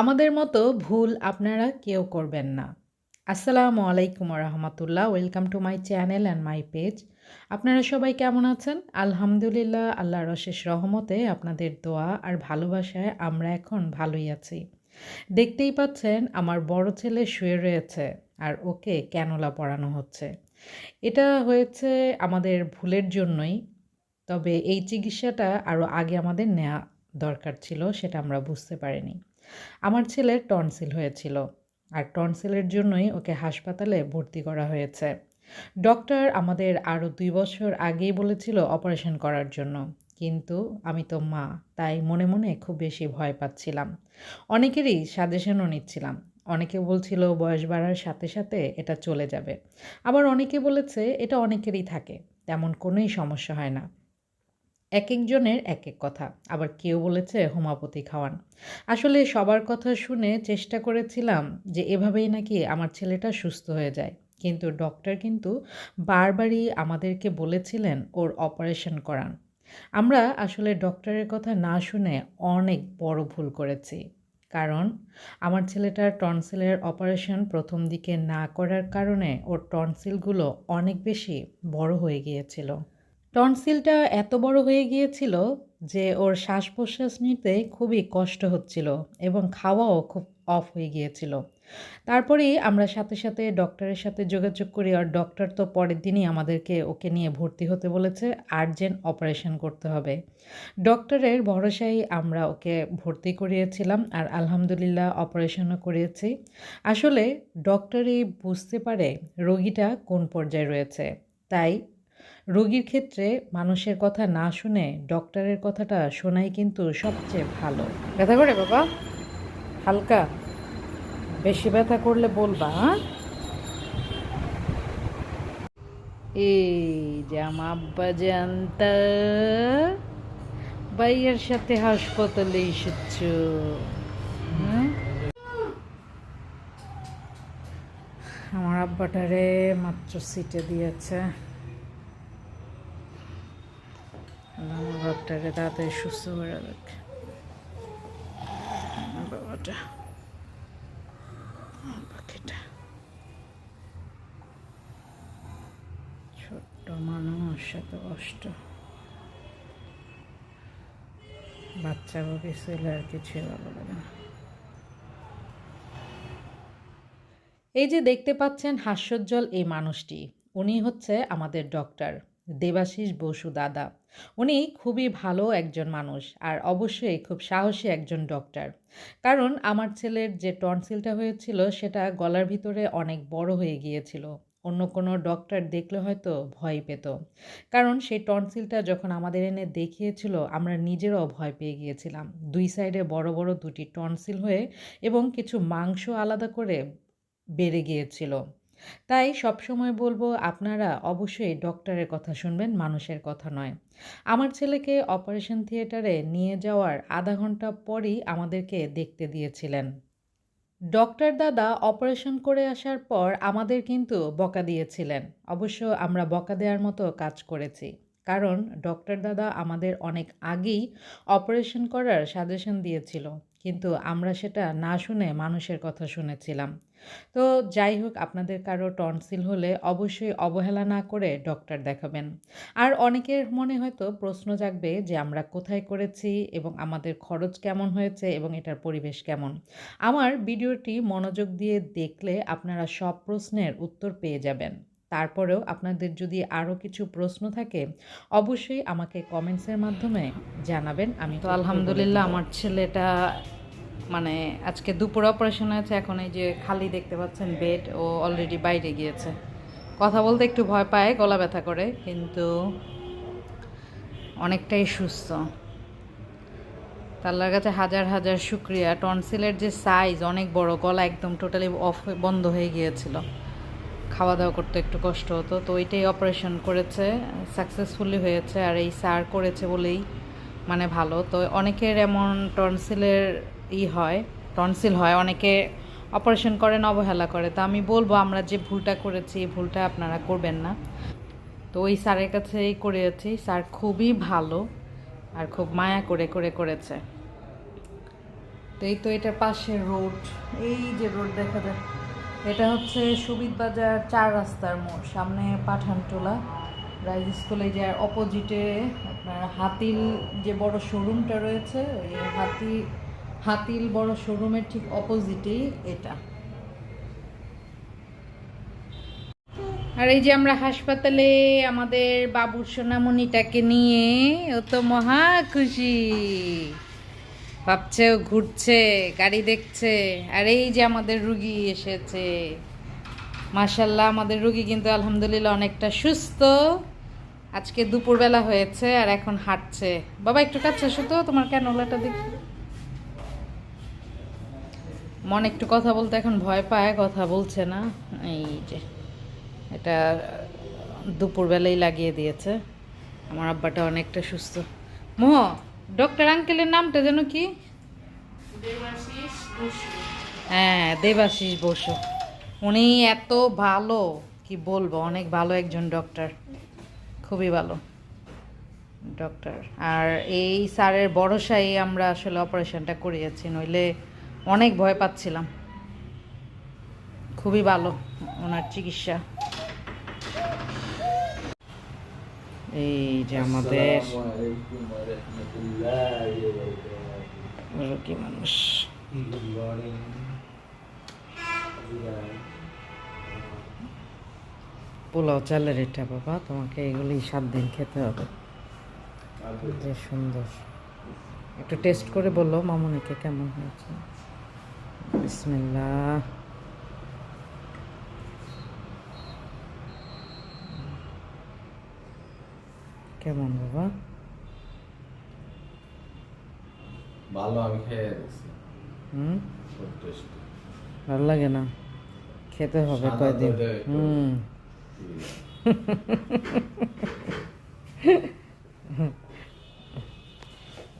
আমাদের মতো ভুল আপনারা কেউ করবেন না। আসসালামু আলাইকুম রহমতুল্লাহ welcome to my channel and my page. আপনারা সবাই কেমন আছেন? আলহামদুলিল্লাহ, আল্লাহর অশেষ রহমতে আপনাদের দোয়া আর ভালোবাসায় আমরা এখন ভালোই আছি। দেখতেই পাচ্ছেন আমার বড় ছেলে শুয়ে রয়েছে আর ওকে ক্যানোলা পড়ানো হচ্ছে। এটা হয়েছে আমাদের ভুলের জন্যই, তবে এই চিকিৎসাটা আরও আগে আমাদের নেওয়া দরকার ছিল সেটা আমরা বুঝতে পারিনি। আমার ছেলের টনসিল হয়েছিল আর টনসিলের জন্যই ওকে হাসপাতালে ভর্তি করা হয়েছে। ডক্টর আমাদের আরও দুই বছর আগেই বলেছিল অপারেশন করার জন্য। কিন্তু আমি তো মা, তাই মনে মনে খুব বেশি ভয় পাচ্ছিলাম। অনেকেরই সাজেশনও নিচ্ছিলাম। অনেকে বলছিল বয়স বাড়ার সাথে সাথে এটা চলে যাবে। আবার অনেকে বলেছে এটা অনেকেরই থাকে, তেমন কোনোই সমস্যা হয় না। এক একজনের এক এক কথা। আবার কেউ বলেছে হোমাপতি খাওয়ান। আসলে সবার কথা শুনে চেষ্টা করেছিলাম যে এভাবেই নাকি আমার ছেলেটা সুস্থ হয়ে যায়। কিন্তু ডক্টর কিন্তু বারবারই আমাদেরকে বলেছিলেন ওর অপারেশন করান। আমরা আসলে ডক্টরের কথা না শুনে অনেক বড় ভুল করেছি। কারণ আমার ছেলেটার টনসিলের অপারেশন প্রথম দিকে না করার কারণে ওর টনসিলগুলো অনেক বেশি বড় হয়ে গিয়েছিল। টনসিলটা এত বড় হয়ে গিয়েছিল যে ওর শ্বাস প্রশ্বাস নিতে খুবই কষ্ট হচ্ছিল এবং খাওয়াও খুব অফ হয়ে গিয়েছিল। তারপরেই আমরা সাথে সাথে ডক্টরের সাথে যোগাযোগ করি আর ডক্টর তো পরের দিনই আমাদেরকে ওকে নিয়ে ভর্তি হতে বলেছে, আর্জেন্ট অপারেশন করতে হবে। ডক্টরের ভরসায় আমরা ওকে ভর্তি করিয়েছিলাম আর আলহামদুলিল্লাহ অপারেশনও করিয়েছি। আসলে ডক্টরই বুঝতে পারে রোগীটা কোন পর্যায়ে রয়েছে, তাই রোগীর ক্ষেত্রে মানুষের কথা না শুনে ডক্টরের কথাটা শোনাই কিন্তু সবচেয়ে ভালো। ব্যথা করে বাবা? হালকা। বেশি ব্যথা করলে বলবা হ্যাঁ? এই যে আমার আব্বা জানতা ভাইয়ের সাথে হাসপাতালে এসেছ। হ্যাঁ? আমার আব্বাটারে মাত্র সিটে দিয়েছে। তাড়াতাড়ি সুস্থ করে বাবাটা। ছোট্ট মানুষ, এত কষ্ট। বাচ্চা বাকি ছিল আর কিছুই ভালো লাগে না। এই যে দেখতে পাচ্ছেন হাস্যজ্জ্বল এই মানুষটি, উনি হচ্ছে আমাদের ডক্টর দেবাশিস বসু দাদা। উনি খুবই ভালো একজন মানুষ আর অবশ্যই খুব সাহসী একজন ডক্টর কারণ আমার ছেলের যে টনসিলটা হয়েছিল সেটা গলার ভিতরে অনেক বড় হয়ে গিয়েছিল। অন্য কোনো ডক্টর দেখলে হয়তো ভয় পেত। কারণ সেই টনসিলটা যখন আমাদের এনে দেখিয়েছিল, আমরা নিজেরাও ভয় পেয়ে গিয়েছিলাম। দুই সাইডে বড় বড় দুটি টনসিল হয়ে এবং কিছু মাংস আলাদা করে বেড়ে গিয়েছিল। তাই সবসময় বলব, আপনারা অবশ্যই ডক্টরের কথা শুনবেন, মানুষের কথা নয়। আমার ছেলেকে অপারেশন থিয়েটারে নিয়ে যাওয়ার আধা ঘণ্টা পরই আমাদেরকে দেখতে দিয়েছিলেন। ডক্টর দাদা অপারেশন করে আসার পর আমাদের কিন্তু বকা দিয়েছিলেন। অবশ্য আমরা বকা দেওয়ার মতো কাজ করেছি। কারণ ডক্টর দাদা আমাদের অনেক আগেই অপারেশন করার সাজেশন দিয়েছিল। কিন্তু আমরা সেটা না শুনে মানুষের কথা শুনেছিলাম। তো যাই হোক, আপনাদের কারও টনসিল হলে অবশ্যই অবহেলা না করে ডক্টর দেখাবেন। আর অনেকের মনে হয়তো প্রশ্ন জাগবে যে আমরা কোথায় করেছি এবং আমাদের খরচ কেমন হয়েছে এবং এটার পরিবেশ কেমন। আমার ভিডিওটি মনোযোগ দিয়ে দেখলে আপনারা সব প্রশ্নের উত্তর পেয়ে যাবেন। তারপরেও আপনাদের যদি আরও কিছু প্রশ্ন থাকে অবশ্যই আমাকে কমেন্টসের মাধ্যমে জানাবেন আমি তো আলহামদুলিল্লাহ আমার ছেলেটা মানে আজকে দুপুর অপারেশন হয়েছে এখন এই যে খালি দেখতে পাচ্ছেন বেড ও অলরেডি বাইরে গিয়েছে। কথা বলতে একটু ভয় পায় গলা ব্যথা করে কিন্তু অনেকটাই সুস্থ। তাল্লার কাছে হাজার হাজার শুক্রিয়া। টনসিলের যে সাইজ অনেক বড় গলা একদম টোটালি অফ বন্ধ হয়ে গিয়েছিল। খাওয়া দাওয়া করতে একটু কষ্ট হতো। তো ওইটাই অপারেশন করেছে সাকসেসফুলি হয়েছে আর এই সার করেছে বলেই মানে ভালো। তো অনেকের এমন টনসিলের ই হয় টনসিল হয়, অনেকে অপারেশন করেন অবহেলা করে। তো আমি বলব আমরা যে ভুলটা করেছি, এই ভুলটা আপনারা করবেন না। তো ওই স্যারের কাছেই করেছি স্যার খুবই ভালো আর খুব মায়া করে করে করেছে। তো এই তো এটার পাশে রোড এই যে রোড দেখা যায় এটা হচ্ছে সুবিদ বাজার চার রাস্তার মোড়, সামনে পাঠানটোলা। রাইজ স্কুল এই যে অপোজিটে আপনার হাতিল যে বড় শোরুমটা রয়েছে, ওই হাতি, হাতিল বড় শোরুমের ঠিক অপোজিটেই এটা। আর এই যে আমরা হাসপাতালে আমাদের বাবুর সোনামণিটাকে নিয়ে ও তো মহা খুশি। ভাবছে, ঘুরছে, গাড়ি দেখছে। আর এই যে আমাদের রুগী এসেছে। মাশাল্লাহ আমাদের রুগী কিন্তু আলহামদুলিল্লাহ অনেকটা সুস্থ। আজকে দুপুরবেলা হয়েছে আর এখন হাঁটছে। বাবা, একটু কাছে আসো তো, তোমার ক্যানোলাটা দেখি মন একটু কথা বলতে এখন ভয় পায়, কথা বলছে না। এই যে, এটা দুপুরবেলাই লাগিয়ে দিয়েছে। আমার আব্বাটা অনেকটা সুস্থ। মোহ ডক্টর আঙ্কেলের নামটা যেন কি? হ্যাঁ দেবাশিস বসু। উনি এত ভালো কি বলব অনেক ভালো একজন ডক্টর খুবই ভালো ডক্টর আর এই স্যারের ভরসায় আমরা আসলে অপারেশনটা করিয়েছি নইলে অনেক ভয় পাচ্ছিলাম। খুবই ভালো ওনার চিকিৎসা। এই যে আমাদের মানুষ? পোলাও চালের এটা বাবা, তোমাকে এগুলি সাত দিন খেতে হবে। যে সুন্দর। একটু টেস্ট করে বলল মামুনিকে কেমন হয়েছে। বিসমিল্লা কেমন বাবা? ভালো আমি খেয়ে হুম? ভালো লাগে না? খেতে হবে সাদা কয়দিন? হুম।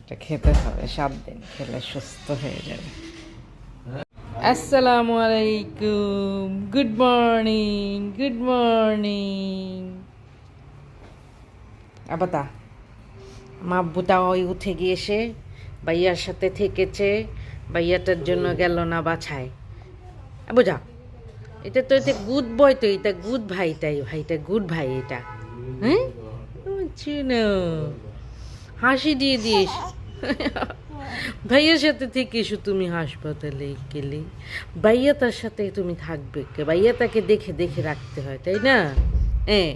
এটা খেতে হবে সাত দিন খেলে সুস্থ হয়ে যাবে। আসসালামু আলাইকুম। গুড মর্নিং গুড মর্নিং আবাতা মাব্বুটা ওই উঠে গিয়েছে ভাইয়ার সাথে থেকেছে, ভাইয়াটার জন্য গেল না বাছায় বুঝা? এটা তো এটা গুড বয় তো, এটা গুড ভাইটাই ভাইটা গুড ভাই এটা। হ্যাঁ হাসি দিয়ে দিস। ভাইয়ার সাথে থেকে তুমি হাসপাতালে গেলে ভাইয়া তার সাথে তুমি থাকবে ভাইয়া তাকে দেখে দেখে রাখতে হয়, তাই না? হ্যাঁ।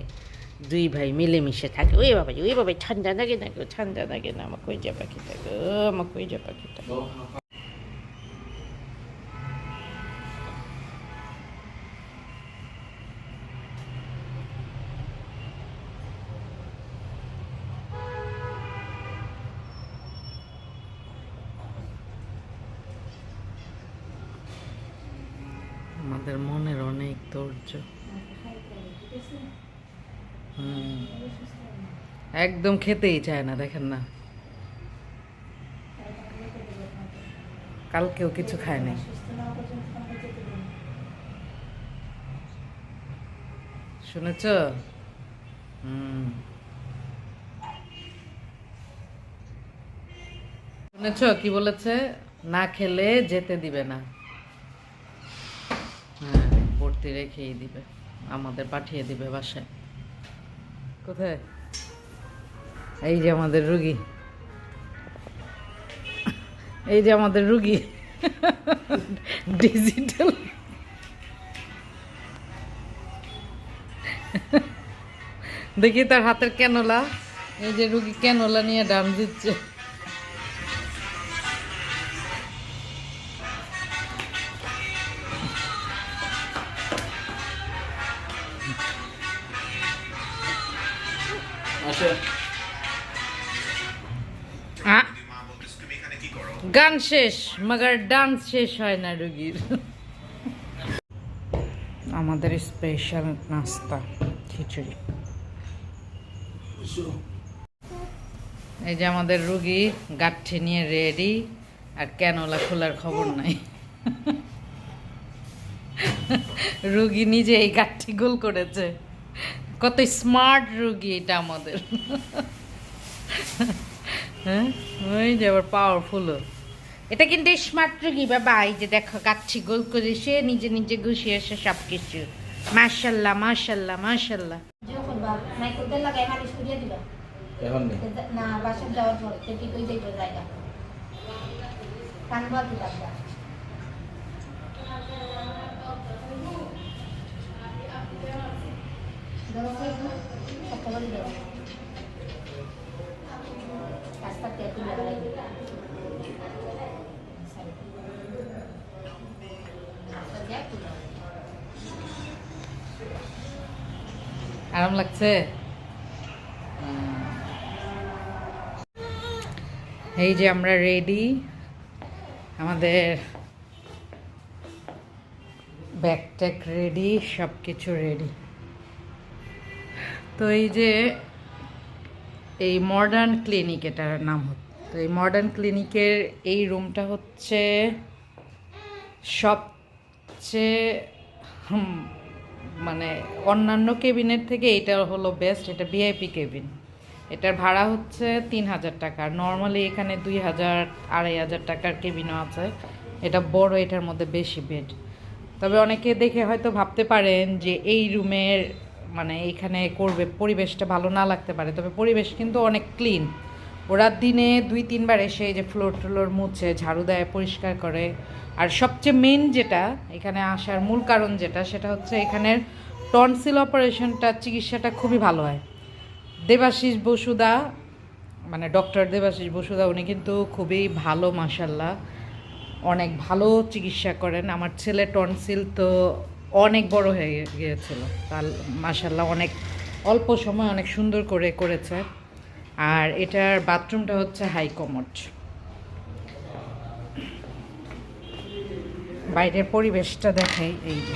দুই ভাই মিলেমিশে থাকে ওই বাবা ওই বাবা ঠান্ডা লাগে না গো, ঠান্ডা লাগে না, আমার কই যা পাখিটা গো, আমার কই যা পাখিটা আমাদের মনের অনেক ধৈর্য। একদম খেতেই চায় না, দেখেন না। কালকেও কিছু খায় নাই শুনেছ শুনেছ কি বলেছে? না খেলে যেতে দিবে না। হ্যাঁ ভর্তি রেখেই দিবে। আমাদের পাঠিয়ে দিবে বাসায়। কোথায়? এই যে আমাদের রুগী। এই যে আমাদের রুগী। ডিজিটাল। দেখি তার হাতের ক্যানোলা। এই যে রুগী কেনলা নিয়ে ডান দিচ্ছে। গান শেষ, মগর ডান্স শেষ হয় না রুগীর। আমাদের স্পেশাল নাস্তা, খিচুড়ি। এই যে আমাদের রুগী গাঠি নিয়ে রেডি আর ক্যানোলা খোলার খবর নাই। রুগী নিজে এই গাঠি গোল করেছে। কত স্মার্ট রুগী এটা আমাদের। হ্যাঁ? ওই যে আবার পাওয়ারফুলও এটা কিন্তু স্মার্ট রুগী বাবা এই যে দেখো কাচ্ছি গোল করে সে নিজে নিজে ঘুষিয়েছে সব কিছু মালিশ করিয়ে দিবা? এখন না বাসন যাওয়ার পর তো ঠিক হয়ে যাইব জায়গা কান বাকি লাগবে। সপ্তাহ করে দেবো রাস্তা তেল তুলে লাগবে আরাম লাগছে? এই যে আমরা রেডি আমাদের ব্যাগ ট্যাগ রেডি সব কিছু রেডি তো এই যে এই মডার্ন ক্লিনিক এটার নাম তো এই মডার্ন ক্লিনিকের এই রুমটা হচ্ছে সবচেয়ে মানে অন্যান্য কেবিনের থেকে এটা হলো বেস্ট এটা ভিআইপি কেবিন। এটার ভাড়া হচ্ছে তিন হাজার টাকা। নর্মালি এখানে দুই হাজার আড়াই হাজার টাকার কেবিনও আছে। এটা বড়, এটার মধ্যে বেশি বেড তবে অনেকে দেখে হয়তো ভাবতে পারেন যে এই রুমের মানে এখানে করবে, পরিবেশটা ভালো না লাগতে পারে। তবে পরিবেশ কিন্তু অনেক ক্লিন ওরা দিনে দুই, তিনবার এসে যে ফ্লোর ট্লোর মুছে, ঝাড়ু দেয়, পরিষ্কার করে। আর সবচেয়ে মেন যেটা, এখানে আসার মূল কারণ যেটা, সেটা হচ্ছে এখানের টনসিল অপারেশনটা চিকিৎসাটা খুবই ভালো হয়। দেবাশিস বসুদা মানে ডক্টর দেবাশিস বসুদা, উনি কিন্তু খুবই ভালো মাসাল্লাহ অনেক ভালো চিকিৎসা করেন। আমার ছেলে টনসিল তো অনেক বড় হয়ে গিয়েছিল। তার মাসাল্লাহ অনেক অল্প সময় অনেক সুন্দর করে করেছে। আর এটার বাথরুমটা হচ্ছে হাই কমোড। বাইরের পরিবেশটা দেখাই, এই যে।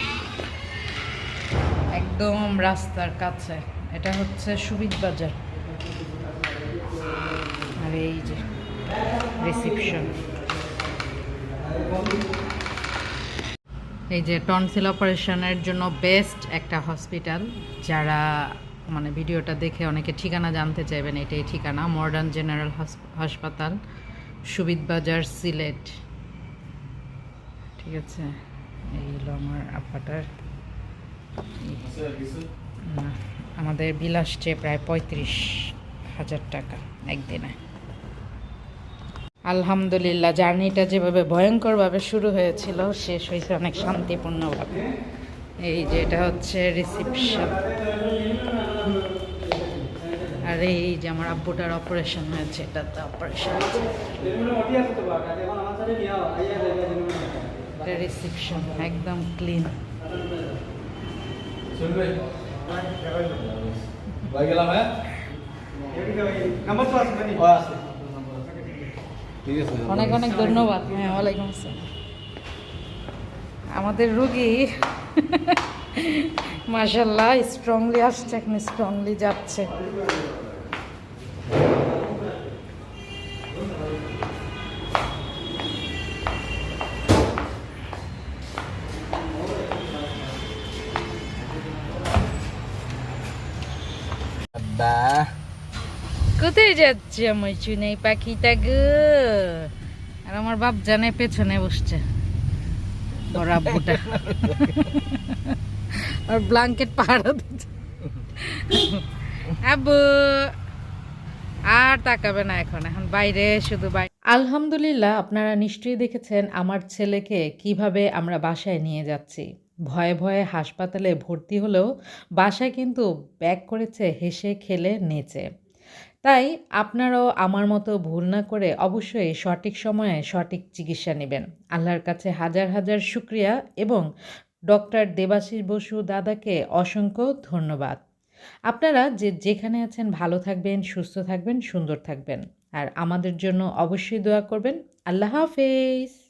একদম রাস্তার কাছে। এটা হচ্ছে সুবিধ বাজার। আর এই যে, রিসিপশন। এই যে টনসিল অপারেশনের জন্য বেস্ট একটা হসপিটাল যারা মানে ভিডিওটা দেখে অনেকে ঠিকানা জানতে চাইবেন, এটাই ঠিকানা। মডার্ন জেনারেল হাসপাতাল সুবিধ বাজার, সিলেট। ঠিক আছে? এই হলো আমার আপাটার। আমাদের বিল আসছে প্রায় পঁয়ত্রিশ হাজার টাকা একদিনে। আলহামদুলিল্লাহ, জার্নিটা যেভাবে ভয়ঙ্করভাবে শুরু হয়েছিল, শেষ হয়েছে অনেক শান্তিপূর্ণভাবে। এই যে এটা হচ্ছে রিসিপশন। আর এই যে আমার আব্বুটার অপারেশন হয়েছে এটা তো অপারেশন রিসিপশন একদম ক্লিন অনেক অনেক ধন্যবাদ। হ্যাঁ ওয়ালাইকুম আসসালাম। আমাদের রুগী মাশাল্লাহ স্ট্রংলি আসছে, এখন স্ট্রংলি যাচ্ছে। আব্বা কোথায় যাচ্ছে আমার চুনাই পাখিটা গো আর আমার বাপ জানে পেছনে বসছে আব্বুটা আর ব্ল্যাঙ্কেট পাহাড়ও দিচ্ছে আব্বু আর তাকাবে না এখন এখন বাইরে শুধু বাইরে আলহামদুলিল্লাহ আপনারা নিশ্চয়ই দেখেছেন আমার ছেলেকে কীভাবে আমরা বাসায় নিয়ে যাচ্ছি। ভয়ে ভয়ে হাসপাতালে ভর্তি হলেও বাসায় কিন্তু ব্যাক করেছে, হেসে খেলে নেচে। তাই আপনারাও আমার মতো ভুল না করে অবশ্যই সঠিক সময়ে সঠিক চিকিৎসা নেবেন। আল্লাহর কাছে হাজার হাজার শুক্রিয়া এবং ডক্টর দেবাশিস বসু দাদাকে অসংখ্য ধন্যবাদ। আপনারা যে যেখানে আছেন ভালো থাকবেন, সুস্থ থাকবেন, সুন্দর থাকবেন। আর আমাদের জন্য অবশ্যই দোয়া করবেন। আল্লাহ হাফেজ।